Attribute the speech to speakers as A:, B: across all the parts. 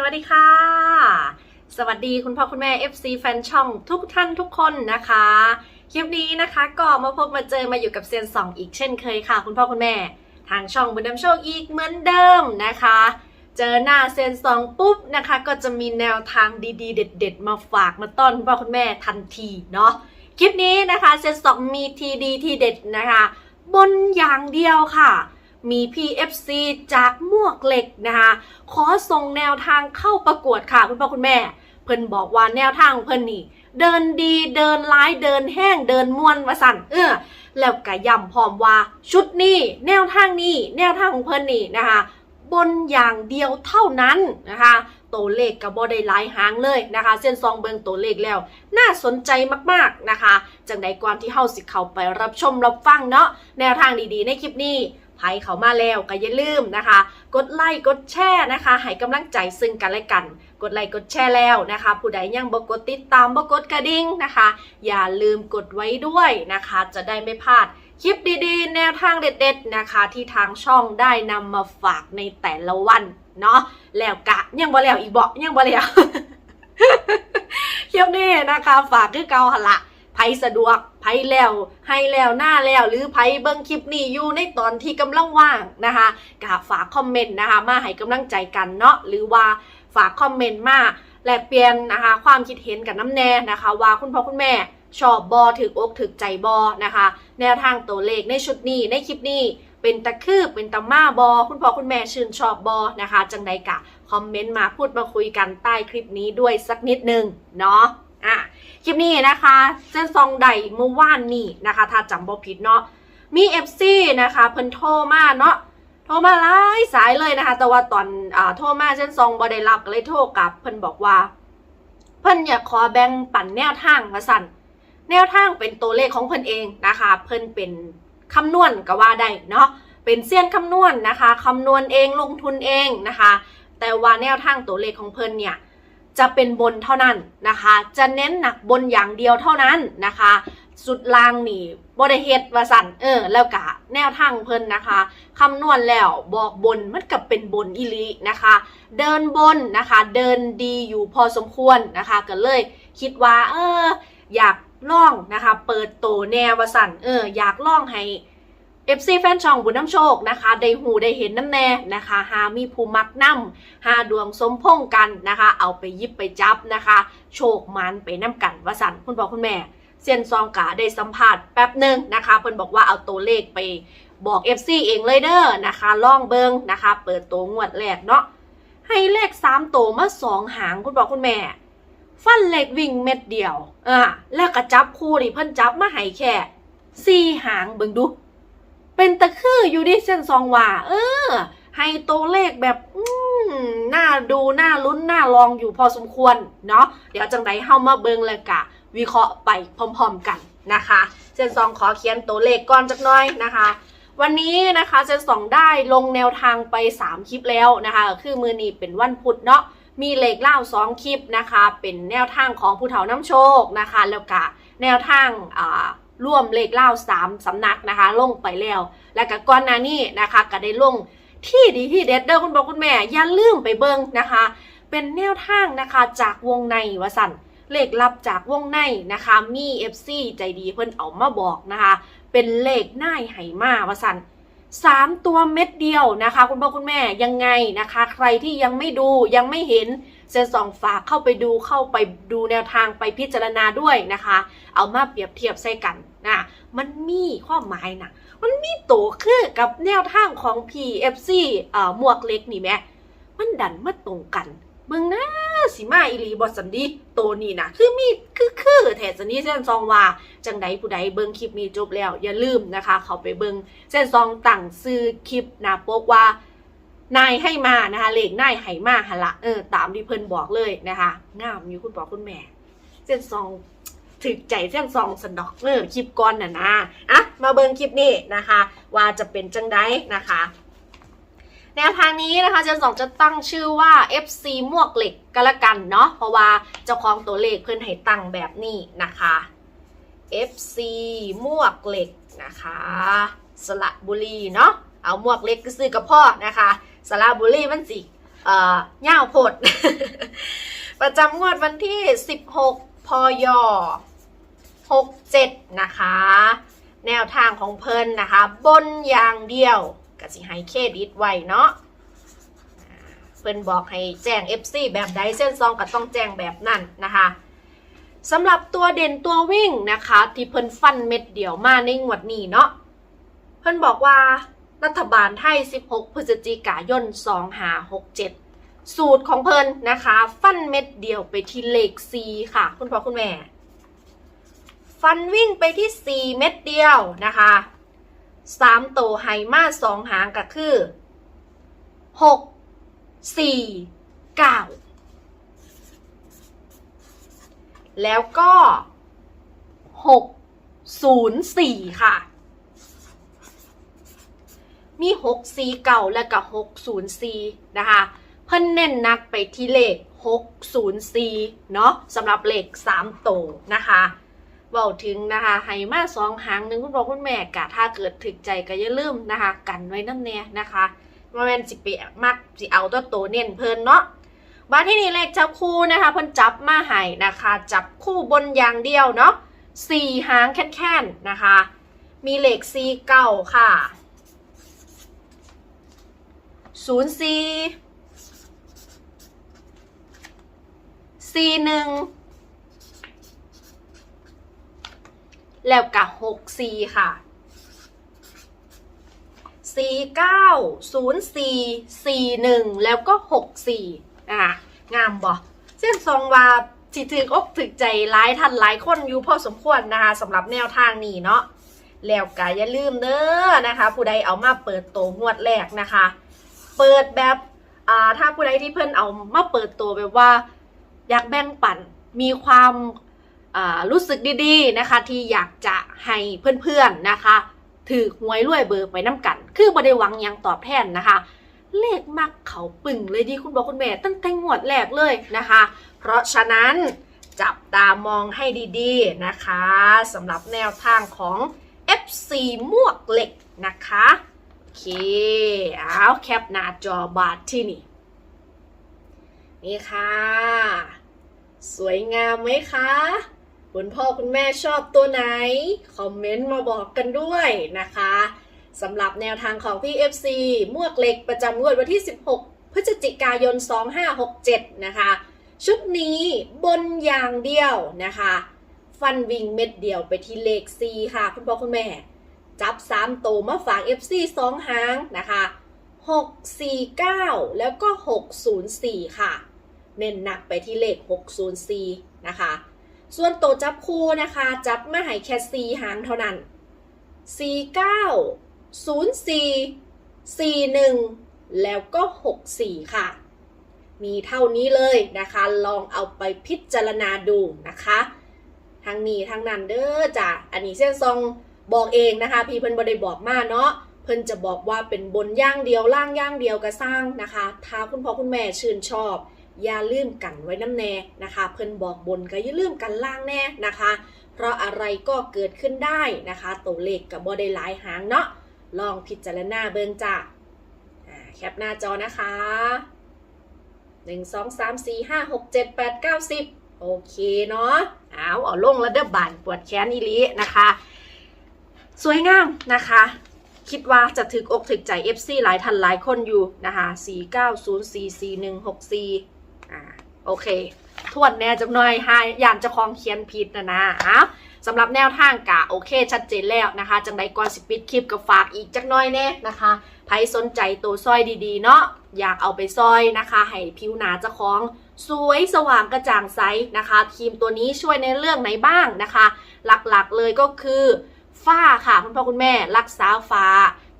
A: สวัสดีค่ะ สวัสดีคุณพ่อคุณแม่ FC แฟนช่องทุกท่านทุกคนนะคะ คลิปนี้นะคะก็มาพบมาเจอมาอยู่กับเซียนสองอีกเช่นเคยค่ะ คุณพ่อคุณแม่ ทางช่องบุญดำโชคอีกเหมือนเดิมนะคะ เจอหน้าเซียนสองปุ๊บนะคะ ก็จะมีแนวทางดีๆ เด็ด ๆ มาฝากมาต้อนคุณพ่อคุณแม่ทันทีเนาะคลิปนี้นะคะเซียนสองมีทีดีทีเด็ดนะคะ บนอย่างเดียวค่ะ มี PFC จากมวกเหล็กนะคะขอส่งแนวทางเข้าประกวดค่ะคุณพ่อคุณแม่ เพิ่นบอกว่าแนวทางเพิ่นนี่ เดินดีเดินร้ายเดินแห้งเดินม่วนวาสันเออแล้วก็ย้ำพร้อมว่าชุดนี้แนวทางนี้แนวทางของเพิ่นนี่นะคะบนอย่างเดียวเท่านั้นนะคะตัวเลขกับบอได้หลายหางเลยนะคะ เส้นซองเบิงตัวเลขแล้ว น่าสนใจมากๆนะคะ จังใดก่อนที่เฮาสิเข้าไปรับชมรับฟังเนาะแนวทางดีๆ ในคลิปนี้ ไผเขามาแล้วก็อย่าลืมนะคะ กดไลค์กดแชร์นะคะให้กำลังใจซึ่งกันและกัน กดไลค์กดแชร์แล้วนะคะ ผู้ใดยังบ่กดติดตามบ่กดกระดิ่งนะคะ อย่าลืมกดไว้ด้วยนะคะ จะได้ไม่พลาดคลิปดีๆ แนวทางเด็ด ๆ นะคะ ที่ทางช่องได้นำมาฝากในแต่ละวันเนาะแล้วกะยังบ่แล้วอีกบอกยังบ่แล้วคลิปนี้นะคะ ฝากคือเกาหละ ไผสะดวกไผแล้วให้แล้วหน้าแล้วหรือไผเบิ่งคลิปนี้อยู่ในตอนที่กำลังว่างนะคะกะฝากคอมเมนต์นะคะมาให้กำลังใจกันเนาะหรือว่าฝากคอมเมนต์มาแลกเปลี่ยนนะคะความคิดเห็นกับน้ำแน่นะคะ ว่าคุณพ่อคุณแม่ชอบบอถึกอกถึกใจบอนะคะ แนวทางตัวเลขในชุดนี้ในคลิปนี้เป็นตะคือเป็นตะมาบอ คุณพ่อคุณแม่ชื่นชอบบอนะคะ จังใดกะ คอมเมนต์มาพูดมาคุยกันใต้คลิปนี้ด้วยสักนิดนึงเนาะอะ คลิปนี้นะคะเส้นซองใดเมื่อวานนี่นะคะ ถ้าจำบ่ผิดเนาะมี FC นะคะเพิ่นโทรมาเนาะโทรมาหลายสายเลยนะคะ แต่ว่าตอนอ่าโทรมาเส้นซองบ่ได้รับก็เลยโทรกลับ เพิ่นบอกว่า เพิ่นอยากขอแบ่งปันแนวทางมาสั่นแนวทางเป็นตัวเลขของเพิ่นเองนะคะ เพิ่นเป็นคำนวณก็ว่าได้เนาะเป็นเสี้ยนคำนวณนะคะคำนวณเองลงทุนเองนะคะ แต่ว่าแนวทางตัวเลขของเพิ่นเนี่ย จะเป็นบนเท่านั้นนะคะ จะเน้นหนักบนอย่างเดียวเท่านั้นนะคะ สุดล่างนี่บริเฮดว่าสันเออ แล้วกะแนวทางเพิ่นนะคะคำนวณแล้วบอกบนมันกับเป็นบนอิลินะคะ เดินบนนะคะ เดินดีอยู่พอสมควรนะคะ ก็เลยคิดว่า เออ อยากล่องนะคะ เปิดโตแนววาสันเออ อยากล่องให้ FC แฟนช่องบุญน้ำโชคนะคะได้หูได้เห็นน้ำแน่นะคะหามีภูมักน้ำหาดวงสมพงกันนะคะ เอาไปยิบไปจับนะคะ โชคมันไปน้ำกันวาสันคุณพ่อคุณแม่เซียนซองกาได้สัมผัสแป๊บหนึ่งนะคะเพิ่นบอกว่าเอาตัวเลขไปบอก FC เองเลยเด้อนะคะล่องเบิงนะคะ เปิดตัวงวดแรกเนาะให้เลข3ตัวมาสองหางคุณพ่อคุณแม่ ฟันเหล็กวิ่งเม็ดเดียวอ่าแล้วก็จับคู่นี่เพิ่นจับมาให้แค่สี่หางเบิงดู เป็นตะคืออยู่ดิเส้นซองว่า เออ ให้ตัวเลขแบบอืมน่าดูน่าลุ้นน่าลองอยู่พอสมควรเนาะเดี๋ยวจังไดเฮามาเบิงเลยกะ วิเคราะห์ไปพร้อมๆกันนะคะ เส้นซองขอเขียนตัวเลขก่อนจักน่อยนะคะ วันนี้นะคะเส้นสองได้ลงแนวทางไป 3 คลิปแล้วนะคะ คือมือนี้เป็นวันพุธเนาะมีเลขเล่าสองคลิปนะคะ เป็นแนวทางของผู้เฒ่าน้ำโชคนะคะ แล้วก็แนวทางอ่า ร่วมเลขเล่าสามสำนักนะคะ ลงไปแล้ว และก็ก่อนหน้านี้นะคะ ก็ได้ลงที่ดีที่เด็ดเด้อคุณพ่อคุณแม่อย่าลืมไปเบิ่งนะคะ เป็นแนวทางนะคะจากวงในวสันเลขลับจากวงในนะคะมี FC ใจดีเพิ่นเอามาบอกนะคะ เป็นเลขหน่ายไหมาวสัน สามตัวเม็ดเดียวนะคะ คุณพ่อคุณแม่ยังไงนะคะ ใครที่ยังไม่ดูยังไม่เห็นเซนสองฝากเข้าไปดูเข้าไปดูแนวทางไปพิจารณาด้วยนะคะ เอามาเปรียบเทียบใส่กันนะมันมีความหมายนะมันมีโตคือกับแนวทางของ PFC เอ่อหมวกเล็กนี่แม่มันดันมาตรงกัน สิมาอีหลีบอสันดีโตนี่นะคือมีคือคือแถสันนี้เส้นซองว่าจังใดผู้ใดเบิ่งคลิปนี้จบแล้ว อย่าลืมนะคะ เขาไปเบิ่งเส้นซองตั้งซื้อคลิปน้าปกว่านายให้มานะคะเลขนายให้มาหละเออตามที่เพิ่นบอกเลยนะคะงามอยู่คุณพ่อคุณแม่ เส้นซองถึกใจเส้นซองสนดอกเออคลิปก่อนน่ะนะอะมาเบิ่งคลิปนี้นะคะ ว่าจะเป็นจังใดนะคะ แนวทางนี้นะคะเจนสองจะตั้งชื่อว่า FC มวกเหล็กก็แล้วกันเนาะเพราะว่าเจ้าของตัวเลขเพื่อนให้ตั้งแบบนี้นะคะ FC มวกเหล็กนะคะ สระบุรีเนาะเอามวกเหล็กก็ซื้อกับพ่อนะคะ สระบุรีมันสิเอ่อย่าวโพดประจำงวดวันที่ 16 พย 67 นะคะ แนวทางของเพิ่นนะคะ บนอย่างเดียว กสิให้เครดิตไว้เนาะเพิ่นบอกให้แจ้ง FC แบบใดเส้นซองก็ต้องแจ้งแบบนั้นนะคะสำหรับตัวเด่นตัววิ่งนะคะ ที่เพิ่นฟันเม็ดเดียวมาในงวดนี้เนาะเพิ่นบอกว่ารัฐบาลไทย 16 พฤศจิกายน 2567 สูตรของเพิ่นนะคะ ฟันเม็ดเดียวไปที่เลข4ค่ะ คุณพ่อคุณแม่ ฟันวิ่งไปที่ 4 เม็ดเดียวนะคะ สามโตไฮมาสองหางก็คือหกสี่เก้าแล้วก็หกศูนย์สี่ค่ะ มีหกสี่เก่าและกับหกศูนย์สี่นะคะ เพิ่นแน่นนักไปที่เลขหกศูนย์สี่เนาะสำหรับเลขสามโตนะคะ เว้าถึงนะคะไฮมาสองหางหนึ่งคุณพ่อคุณแม่กะถ้าเกิดถึกใจก็อย่าลืมนะคะ กันไว้น้ำแน่นะคะว่าแมนสิเปะมักสิเอาตัวโตเน้นเพิ่นเนาะบาที่นี่เลขจับคู่นะคะพิ่นจับมาให้นะคะ จับคู่บนอย่างเดียวเนาะสี่หางแค่นๆนะคะ มีเลขสี่เก้าค่ะศูนย์สี่สี่หนึ่ง แล้วกับหกสี่ค่ะสี่เก้าศูนย์สี่สี่หนึ่งแล้วก็หกสี่นะคะงามบ่เส้นทรงว่าสิถึกอกถึกใจหลายท่านหลายคนอยู่พอสมควรนะคะสำหรับแนวทางนี้เนาะแล้วก็อย่าลืมเด้อนะคะ ผู้ใดเอามาเปิดโตงวดแรกนะคะ เปิดแบบอ่าถ้าผู้ใดที่เพิ่นเอามาเปิดตัวแบบว่า อยากแบ่งปันมีความ รู้สึกดีๆนะคะ ที่อยากจะให้เพื่อนๆนะคะถือหวยรวยเบอร์ไปน้ำกัน คือบ่ได้หวังยังตอบแทนนะคะ เลขมักเขาปึ่งเลยดีคุณบอกคุณแม่ตั้งแต่งวดแรกเลยนะคะ เพราะฉะนั้นจับตามองให้ดีๆนะคะสำหรับแนวทางของ FC มวกเหล็กนะคะโอเคเอาแคปหน้าจอบาทที่นี่ นี่ค่ะ สวยงามไหมคะ คุณพ่อคุณแม่ชอบตัวไหน คอมเมนต์มาบอกกันด้วยนะคะสำหรับแนวทางของพี่ FC มวกเหล็กประจำงวดวันที่ 16 พฤศจิกายน 2567 นะคะ ชุดนี้บนอย่างเดียวนะคะ ฟันวิงเม็ดเดียวไปที่เลข4ค่ะ คุณพ่อคุณแม่ จับ 3 โตวมาฝาก FC 2 หางนะคะ 649 แล้วก็ 604 ค่ะ เน้นหนักไปที่เลข 604 นะคะ ส่วนโตวจับคู่นะคะ จับมาให้แค่ 4 หางเท่านั้น 49 04 41 แล้วก็ 64 ค่ะ มีเท่านี้เลยนะคะ ลองเอาไปพิจารณาดูนะคะทางนี้ทางนั้นเด้อจ้ะ อันนี้เส้นซองบอกเองนะคะ พี่เพิ่นบ่ได้บอกมาเนาะเพิ่นจะบอกว่าเป็นบนย่างเดียวล่างย่างเดียวก็สร้างนะคะ ถ้าคุณพ่อคุณแม่ชื่นชอบ อย่าลืมกันไว้น้ำแน่นะคะ เพิ่นบอกบนก็อย่าลืมกันล่างแน่นะคะ เพราะอะไรก็เกิดขึ้นได้นะคะตัวเลขกับบ่ได้หลายหางเนาะลองพิจารณาเบิ่งจ้ะอ่าแคปหน้าจอนะคะ 1 2 3 4 5 6 7 8 9 10 โอเคเนาะเอาเอาลงแล้วเด้อบานปวดแขนอีลีนะคะ สวยงามนะคะคิดว่าจะถึกอกถึกใจ FC หลายทันหลายคนอยู่นะคะ 4904416 4 อ่าโอเค ทวนแน่จักหน่อยหายยานจะคลองเขียนผิดนะนะอ้าวสำหรับแนวทางกะโอเค ชัดเจนแล้วนะคะ จังใดก่อนสิปิดคลิปก็ฝากอีกจักหน่อยแน่นะคะใครสนใจตัวซอยดีๆ เนาะอยากเอาไปซอยนะคะ ให้ผิวหนาเจ้าของสวยสว่างกระจ่างใสนะคะครีมตัวนี้ช่วยในเรื่องไหนบ้างนะคะ หลักๆเลยก็คือฝ้าค่ะคุณพ่อคุณแม่รักษาฝ้า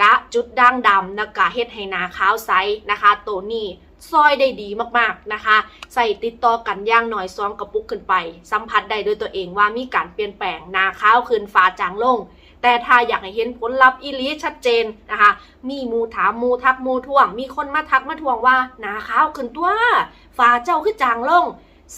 A: กะจุดด่างดำนะกะเฮ็ดให้หนาขาวใสนะคะ ตัวนี้ ซอยได้ดีมากๆนะคะ ใส่ติดต่อกันย่างหน่อยซองกระปุกขึ้นไป สัมผัสได้ด้วยตัวเองว่ามีการเปลี่ยนแปลงนาขาวขึ้นฟ้าจางลง แต่ถ้าอยากให้เห็นผลลัพธ์อีลีชัดเจนนะคะ มีมูถามมูทักมูท่วง มีคนมาทักมาทวงว่านาขาวขึ้นตัวฟ้าเจ้าคือจางลง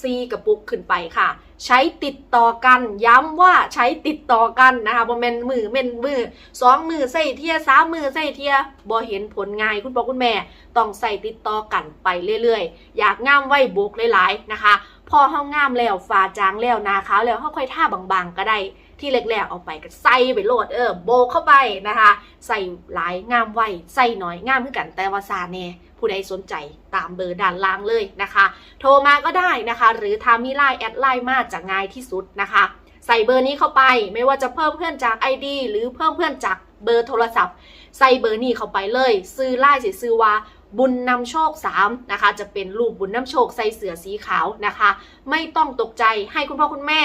A: ซีกระปุกขึ้นไปค่ะ ใช้ติดต่อกัน ย้ำว่าใช้ติดต่อกันนะคะบ่แม่นมือเม่นมือสองมือใส่เทียสามมือใส่เทียบ่เห็นผลง่ายคุณพ่อคุณแม่ ต้องใส่ติดต่อกันไปเรื่อยๆ อยากง่ามไว้โบกหลายๆนะคะ พอเฮางามแล้วฝาจางแล้วนาขาวแล้วเฮาค่อยท่าบางๆ ก็ได้ที่แรกๆเอาไปก็ใส่ไปโหลดเออโบเข้าไปนะคะ ใส่หลายงามไว้ใส่น้อยงามคือกันแต่ว่าซาแน่ ผู้ใดสนใจตามเบอร์ด้านล่างเลยนะคะ โทรมาก็ได้นะคะ หรือทามีไลน์แอดไลน์มาจะง่ายที่สุดนะคะ ใส่เบอร์นี้เข้าไปไม่ว่าจะเพิ่มเพื่อนจาก ID หรือเพิ่มเพื่อนจากเบอร์โทรศัพท์ ใส่เบอร์นี้เข้าไปเลย ซื้อไล่สิซื้อว่าบุญนำโชค 3 นะคะ จะเป็นรูปบุญนำโชคใส่เสือสีขาวนะคะ ไม่ต้องตกใจให้คุณพ่อคุณแม่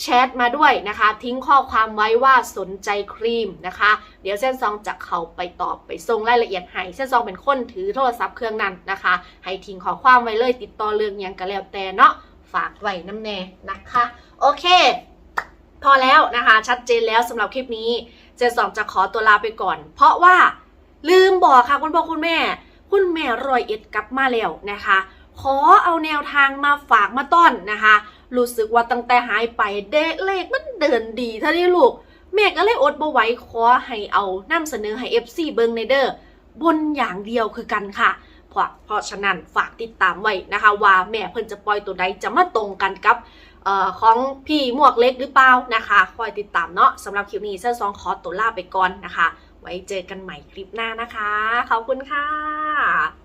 A: แชทมาด้วยนะคะ ทิ้งข้อความไว้ว่าสนใจครีมนะคะ เดี๋ยวเส้นซองจะเข้าไปตอบไปส่งรายละเอียดให้เส้นซองเป็นคนถือโทรศัพท์เครื่องนั้นนะคะ ให้ทิ้งข้อความไว้เลยติดต่อเรื่องยังก็แล้วแต่เนาะฝากไว้น้ำแน่นะคะ โอเค พอแล้วนะคะ ชัดเจนแล้วสำหรับคลิปนี้เจนสองจะขอตัวลาไปก่อน เพราะว่าลืมบอกค่ะคุณพ่อคุณแม่ คุณแม่รอยเอ็ดกลับมาแล้วนะคะ ขอเอาแนวทางมาฝากมาต้อนนะคะ รู้สึกว่าตั้งแต่หายไปเดะเลขมันเดินดีท่านี้ลูก แม่ก็เลยอดบ่ไหวขอให้เอานำเสนอให้ FC เบิงในเด้อบนอย่างเดียวคือกันค่ะเพราะเพราะฉะนั้นฝากติดตามไว้นะคะ ว่าแม่เพิ่นจะปล่อยตัวใดจะมาตรงกันกับออของพี่หมวกเล็กหรือเปล่านะคะ คอยติดตามเนาะสำหรับคลิปนี้เซอร์ซองขอตัวลาไปก่อนนะคะ ไว้เจอกันใหม่คลิปหน้านะคะ ขอบคุณค่ะ